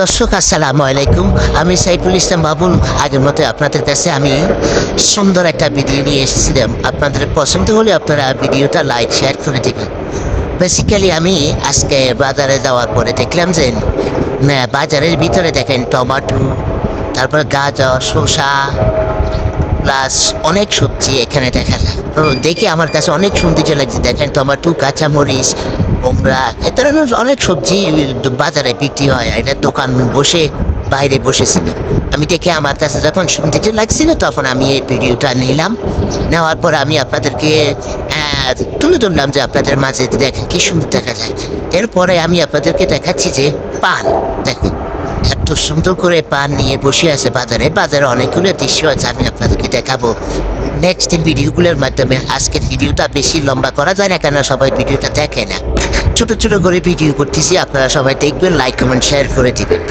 দর্শক, আসসালামু আলাইকুম। আমি সাইফুল ইসলাম বাবুল। আগের মতো আপনাদের কাছে আমি সুন্দর একটা ভিডিও নিয়ে এসেছিলাম। আপনাদের পছন্দ হলে আপনারা ভিডিওটা লাইক শেয়ার করে দেবেন। বেসিক্যালি আমি আজকে বাজারে যাওয়ার পরে দেখলাম যে বাজারের ভিতরে দেখেন টমাটো, তারপরে গাজর, শসা প্লাস অনেক সবজি এখানে দেখা যায়। দেখে আমার কাছে অনেক সৌন্দর্য লাগছে। দেখেন টমাটো, কাঁচামরিচ কুমড়া এ ধরনের অনেক সবজি বাজারে বিক্রি হয় এটা দোকান বসে, বাইরে বসেছিল আমি দেখে আমার কাছে যখন সৌন্দর্য লাগছিল তখন আমি এই ভিডিওটা নিলাম। নেওয়ার পর আমি আপনাদেরকে তুলে ধরলাম যে আপনাদের মাঝে দেখেন কি সুন্দর দেখা যায়। এরপরে আমি আপনাদেরকে দেখাচ্ছি যে পান। দেখেন, এত সুন্দর করে পান নিয়ে বসে আছে বাজারে। বাজারে অনেকগুলো দৃশ্য আছে, আমি আপনাদেরকে দেখাবো। নেক্সট ভিডিওগুলোর মাধ্যমে আজকের ভিডিওটা বেশি লম্বা করা যায় না কেন সবাই ভিডিওটা দেখে না। ছোট ছোট করে ভিডিও করতেছি আপনারা সবাই দেখবেন লাইক কমেন্ট শেয়ার করে দিবেন।